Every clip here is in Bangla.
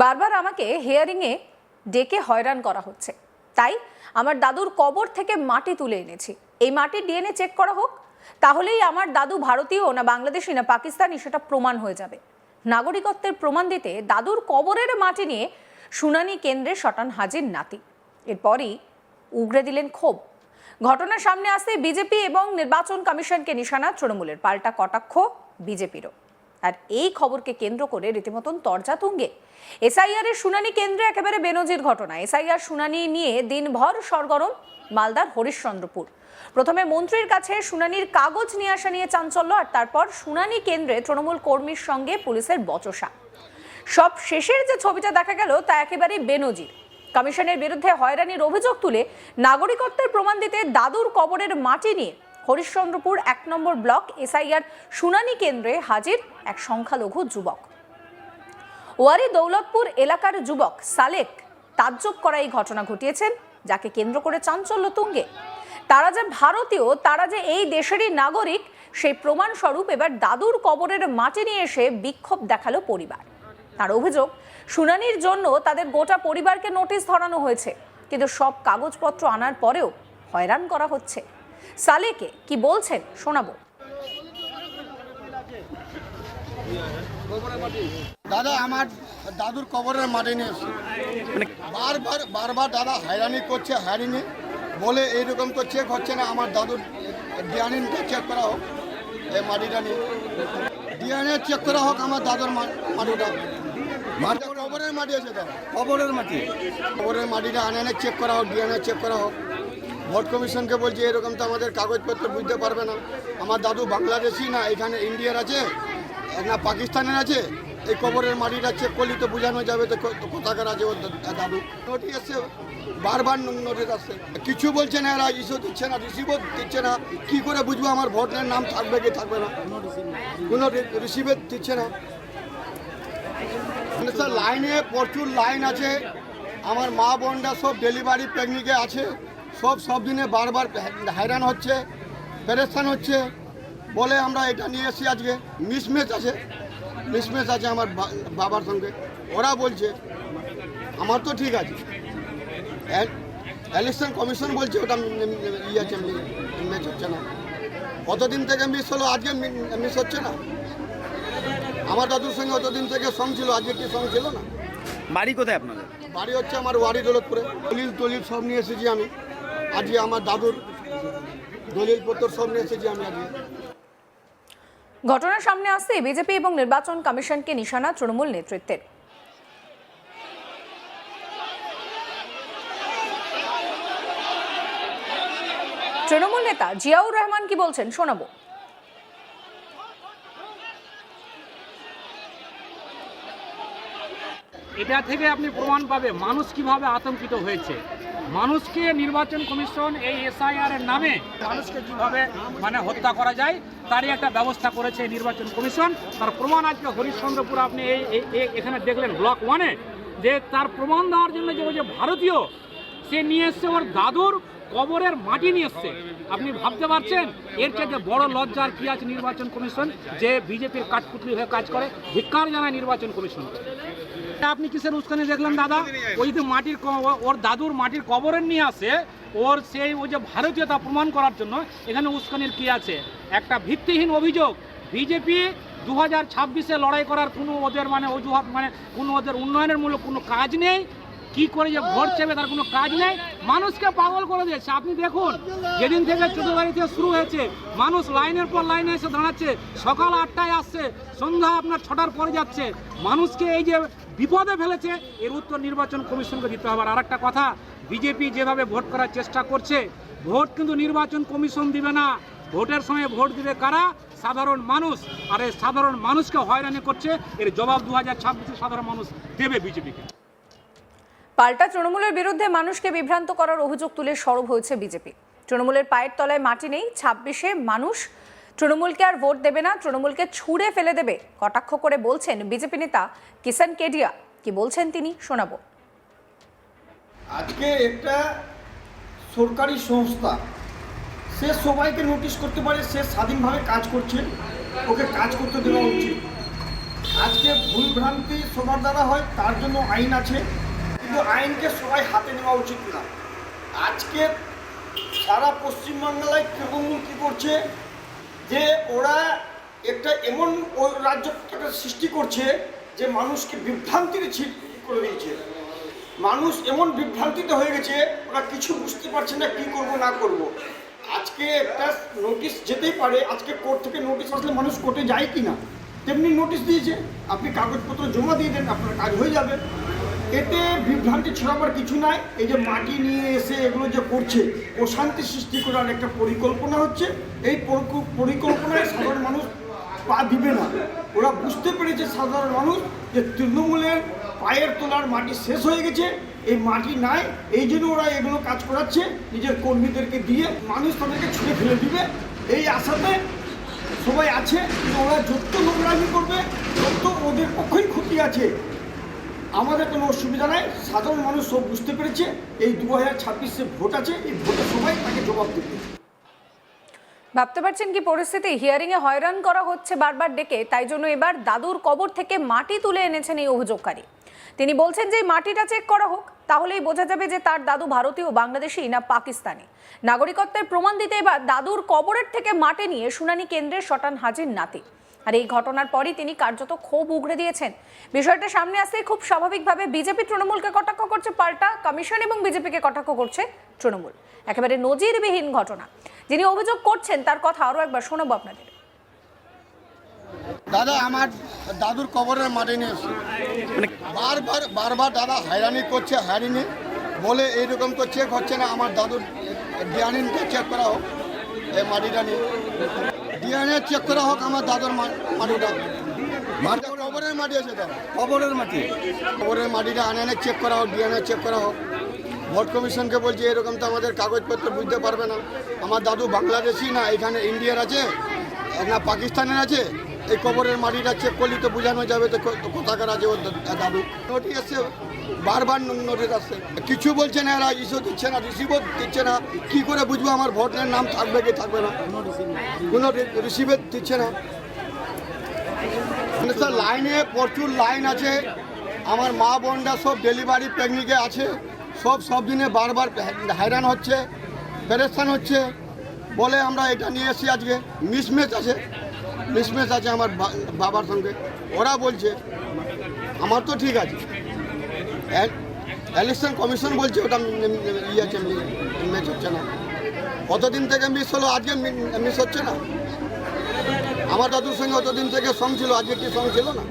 বারবার আমাকে হেয়ারিংয়ে ডেকে হয়রান করা হচ্ছে। তাই আমার দাদুর কবর থেকে মাটি তুলে এনেছি। এই মাটির ডিএনএ চেক করা হোক, তাহলেই আমার দাদু ভারতীয় না বাংলাদেশি না পাকিস্তানি সেটা প্রমাণ হয়ে যাবে। নাগরিকত্বের প্রমাণ দিতে দাদুর কবরের মাটি নিয়ে শুনানি কেন্দ্রে শটান হাজির নাতি। এরপরই উগরে দিলেন ক্ষোভ। ঘটনার সামনে আসতে বিজেপি এবং নির্বাচন কমিশনকে নিশানা তৃণমূলের পাল্টা কটাক্ষ বিজেপিরও। আর এই খবরকে কেন্দ্র করে রীতিমতন তরজা তুঙ্গে এসআইআর এর শুনানি কেন্দ্রে একেবারে বেনজির ঘটনা। এসআইআর শুনানি নিয়ে দিনভর সরগরম, মালদার হরিশ্চন্দ্রপুর। প্রথমে মন্ত্রীর কাছে শুনানির কাগজ নিয়ে আসা নিয়ে চাঞ্চল্য আর তারপর শুনানি কেন্দ্রে তৃণমূল কর্মীর সঙ্গে পুলিশের বচসা। সব শেষের যে ছবিটা দেখা গেল তা একেবারেই বেনজির। কমিশনের বিরুদ্ধে হয়রানির অভিযোগ তুলে নাগরিকত্বের প্রমাণ দিতে দাদুর কবরের মাটি নিয়ে হরিশ্চন্দ্রপুর এক নম্বর ব্লক এসআইআর শুনানি কেন্দ্রে হাজির এক সংখ্যালঘু যুবক। ওয়ারি দৌলতপুর এলাকার যুবক সালেক তাজ্জব করা এই ঘটনা ঘটিয়েছেন, যাকে কেন্দ্র করে চাঞ্চল্য তুঙ্গে। তারা যে ভারতীয়, তারা যে এই দেশেরই নাগরিক, সেই প্রমাণস্বরূপ এবার দাদুর কবরের মাটি নিয়ে এসে বিক্ষোভ দেখাল পরিবার। তার অভিযোগ, শুনানির জন্য তাদের গোটা পরিবারকে নোটিশ ধরানো হয়েছে, কিন্তু সব কাগজপত্র আনার পরেও হয়রান করা হচ্ছে। সালেকে কি বলছেন শোনাবো। দাদা আমার দাদুর কবরের মাটি নিয়ে এসছে। বারবার বারবার দাদা হয়রানি করছে হয়রানি বলে এইরকম তো চেক হচ্ছে না আমার দাদুর ডিএনএটা চেক করা হোক এই মাটিটা নিয়ে। ডিএনএ চেক করা হোক আমার দাদুর মা- মাটিটা। মাটিটা কবরের মাটি আছে দাদা। কবরের মাটি? কবরের মাটিটা আনে চেক করা হোক ডিএনএ চেক করা হোক। ভোট কমিশনকে বলছি, এরকম তো আমাদের কাগজপত্র বুঝতে পারবে না। আমার দাদু বাংলাদেশি না, এখানে ইন্ডিয়ার আছে, না পাকিস্তানের আছে, এই কবরের মাটিটা চেক করলে তো বোঝানো যাবে তো কোথাকার আছে ওর দাদু। নোটিশ আসছে বারবার নোটিশ আসছে। কিছু বলছে না এরা, ইস্যু দিচ্ছে না, রিসিভও দিচ্ছে না। কি করে বুঝব আমার ভোটের নাম থাকবে কি থাকবে না? কোনো রিসিভে দিচ্ছে না। মানে স্যার, লাইনে প্রচুর লাইন আছে। আমার মা বোনরা সব ডেলিভারি পিকনিকে আছে। সব সব দিনে বারবার হয়রান হচ্ছে পেরেশান হচ্ছে বলে আমরা এটা নিয়ে এসেছি আজকে। মিসম্যাচ আছে মিসম্যাচ আছে আমার বাবার সঙ্গে। ওরা বলছে আমার তো ঠিক আছে। ইলেকশন কমিশন বলছে ওটা ইয়ে আছে ম্যাচ হচ্ছে না। কতদিন থেকে মিস হলো? আজকে মিস হচ্ছে না। আমার দাদুর সঙ্গে অতদিন থেকে সং ছিল আজকে কি সং ছিল না? বাড়ি কোথায় আপনাদের? বাড়ি হচ্ছে আমার ওয়ারি দৌলতপুরে। দলিল দলিল সব নিয়ে এসেছি আমি। আজকে আমার দাদুর দলিল পত্র সব নিয়ে এসেছি আমি আজকে। ঘটনার সামনে আসতে বিজেপি এবং নির্বাচন কমিশনকে নিশানা তৃণমূল নেতৃত্বের। তৃণমূল নেতা জিয়াউর রহমান কি বলছেন শোনাবো। এটা থেকে আপনি প্রমাণ পাবে মানুষ কীভাবে আতঙ্কিত হয়েছে। মানুষকে নির্বাচন কমিশন এই এসআইআর এর নামে মানুষকে কীভাবে মানে হত্যা করা যায়, তারই একটা ব্যবস্থা করেছে নির্বাচন কমিশন। তার প্রমাণ আজকে হরিশ্চন্দ্রপুর আপনি এই- এখানে দেখলেন ব্লক ওয়ানে যে তার প্রমাণ দেওয়ার জন্য যে ওই যে ভারতীয়, সে নিয়ে এসছে ওর দাদুর কবরের মাটি নিয়ে এসছে। আপনি ভাবতে পারছেন? এর চাইতে বড় লজ্জার কি আছে নির্বাচন কমিশন? যে বিজেপির কাঠপুতলি হয়ে কাজ করে, ধিক্কার জানায় নির্বাচন কমিশন। আপনি কিসের উস্কানি দেখলেন, দাদা? ওই যে মাটির ওর দাদুর মাটির কবরের নিয়ে আসে, ওর সেই ওই যে ভারতীয়তা প্রমাণ করার জন্য এখানে উস্কানির কি আছে? একটা ভিত্তিহীন অভিযোগ। বিজেপি দু হাজার লড়াই করার কোনো ওদের মানে অজুহাত মানে কোনো ওদের উন্নয়নের মূলক কোনো কাজ নেই। কি করে যে ভোট চেপে তার কোনো কাজ নেই? মানুষকে পাগল করে দিয়েছে। আপনি দেখুন, যেদিন থেকে চোদ্দ তারিখে শুরু হয়েছে, মানুষ লাইনের পর লাইনে এসে দাঁড়াচ্ছে, সকাল আটটায় আসছে, সন্ধ্যা আপনার ছটার পরে যাচ্ছে। মানুষকে এই যে বিপদে ফেলেছে, এর উত্তর নির্বাচন কমিশনকে দিতে হবে। আর একটা কথা, বিজেপি যেভাবে ভোট করার চেষ্টা করছে, ভোট কিন্তু নির্বাচন কমিশন দিবে না। ভোটের সময় ভোট দিবে কারা? সাধারণ মানুষ। আর এই সাধারণ মানুষকে হয়রানি করছে, এর জবাব দু হাজার সাধারণ মানুষ দেবে বিজেপিকে। পাল্টা তৃণমূলের বিরুদ্ধে মানুষকে বিভ্রান্ত করার অভিযোগ তুলে সরব হয়েছে বিজেপি। তৃণমূলের পায়ের তলায় মাটি নেই, ছাব্বিশে মানুষ। তৃণমূলকে আর ভোট দেবে না, তৃণমূলকে ছুঁড়ে ফেলে দেবে, কটাক্ষ করে বলছেন বিজেপি নেতা কিষান কেডিয়া। কি বলছেন তিনি, শোনাবো। আজকে একটা সরকারি সংস্থা, সে সবাইকে নোটিশ করতে পারে, সে স্বাধীনভাবে কাজ করছে, ওকে কাজ করতে দেওয়া উচিত আজকে ভুল ভ্রান্তি সবার দ্বারা হয়, তার জন্য আইন আছে। কিন্তু আইনকে সবাই হাতে নেওয়া উচিত না। আজকে সারা পশ্চিমবাংলায় তৃণমূল কী করছে? যে ওরা একটা এমন রাজ্য সৃষ্টি করছে যে মানুষকে বিভ্রান্তির ছিট করে দিয়েছে। মানুষ এমন বিভ্রান্তিতে হয়ে গেছে, ওরা কিছু বুঝতে পারছে না কি করব, না করব। আজকে একটা নোটিশ যেতেই পারে, আজকে কোর্ট থেকে নোটিশ আসলে মানুষ কোর্টে যায় কি না তেমনি নোটিশ দিয়েছে, আপনি কাগজপত্র জমা দিয়ে দেন, আপনার কাজ হয়ে যাবে। এতে বিভ্রান্তি ছড়াবার কিছু নাই। এই যে মাটি নিয়ে এসে এগুলো যে করছে অশান্তি সৃষ্টি করার একটা পরিকল্পনা হচ্ছে। এই পরিকল্পনায় সাধারণ মানুষ পা দিবে না। ওরা বুঝতে পেরেছে সাধারণ মানুষ যে তৃণমূলের পায়ের তোলার মাটি শেষ হয়ে গেছে। এই মাটি নাই, এই জন্য ওরা এগুলো কাজ করাচ্ছে। নিজের কর্মীদেরকে দিয়ে মানুষ তাদেরকে ছুঁড়ে ফেলে দিবে। এই আশাতে সবাই আছে, কিন্তু ওরা যত নোংরামি করবে, তত ওদের পক্ষেই ক্ষতি আছে। আমাদের কোনো অসুবিধা নাই। সাধারণ মানুষ সব বুঝতে পেরেছে। এই দু হাজার ছাব্বিশে ভোট আছে। এই ভোটের সবাই তাকে জবাব দেবে। ভাবতে পারছেন কি পরিস্থিতি? হিয়ারিং এ হয়রান করা হচ্ছে বারবার ডেকে। তাই জন্য এবার দাদুর কবর থেকে মাটি তুলে এনেছেন এই অভিযোগকারী। তিনি বলছেন যে মাটিটা চেক করা হোক, তাহলেই বোঝা যাবে যে তার দাদু ভারতীয়, বাংলাদেশি না পাকিস্তানি। নাগরিকত্বের প্রমাণ দিতে এবার দাদুর কবরের থেকে মাটি নিয়ে শুনানি কেন্দ্রে শটান হাজির নাতি। আর এই ঘটনার পরই তিনি কার্যত ক্ষোভ উগড়ে দিয়েছেন। বিষয়টা সামনে আসতেই খুব স্বাভাবিকভাবে বিজেপি তৃণমূলকে কটাক্ষ করছে পাল্টা কমিশন এবং বিজেপিকে কটাক্ষ করছে তৃণমূল। একেবারে নজিরবিহীন ঘটনা। যিনি অভিযোগ করছেন তার কথা আরও একবার শোনাবো আপনাদের। দাদা, আমার দাদুর কবরের মাটি নিয়ে এসছে। মানে বারবার বারবার দাদা হয়রানি করছে হয়রানি। বলে এইরকম তো চেক হচ্ছে না আমার দাদুর ডিএনএটা চেক করা হোক এই মাটিটা নিয়ে। ডিএনএ চেক করা হোক আমার দাদুর মাটিটা। কবরের মাটি আছে তো কবরের মাটি? কবরের মাটিটা আনে এনে চেক করা হোক ডিএনএ চেক করা হোক। ভোট কমিশনকে বলছি এরকম তো আমাদের কাগজপত্র বুঝতে পারবে না। আমার দাদু বাংলাদেশি না এখানে ইন্ডিয়ার আছে না পাকিস্তানের আছে? এই কবরের মাটিটা চেক করলে তো বোঝানো যাবে তো কোথাকার আছে ওর দাদু। নোটিশ আসছে বারবার নোটিশ আসছে। কিছু বলছে না এরা ইস্যু দিচ্ছে না রিসিভও দিচ্ছে না। কি করে বুঝব আমার ভোটের নাম থাকবে কি থাকবে না? কোনো রিসিভে দিচ্ছে না। স্যার লাইনে প্রচুর লাইন আছে। আমার মা বোনরা সব ডেলিভারি পিকনিকে আছে। সব সব দিনে বারবার হয়রান হচ্ছে, পেরেশান হচ্ছে। বলে আমরা এটা নিয়ে এসেছি আজকে। মিসম্যাচ আছে। মিসম্যাচ আছে আমার বাবার সঙ্গে। ওরা বলছে আমার তো ঠিক আছে। ইলেকশন কমিশন বলছে ওটা ইয়ে আছে ম্যাচ হচ্ছে না। কতদিন থেকে মিস হলো? আজকে মিস হচ্ছে না? আমার দাদুর সঙ্গে অতদিন থেকে সং ছিল আজকে কি সং ছিল না?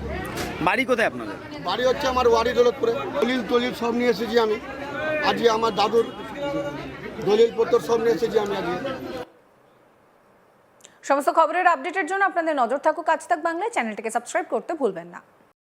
বাড়ি কোথায় আপনাদের? বাড়ি হচ্ছে আমার ওয়ারি দৌলতপুরে। দলিল টলিল সব নিয়ে এসেছি আমি। আজকে আমার দাদুর দলিল পত্র সব নিয়ে এসেছি আমি আজকে। সমস্ত খবরের আপডেটের জন্য আপনাদের নজর থাকুক আজ তাক বাংলায়। চ্যানেলটিকে সাবস্ক্রাইব করতে ভুলবেন না।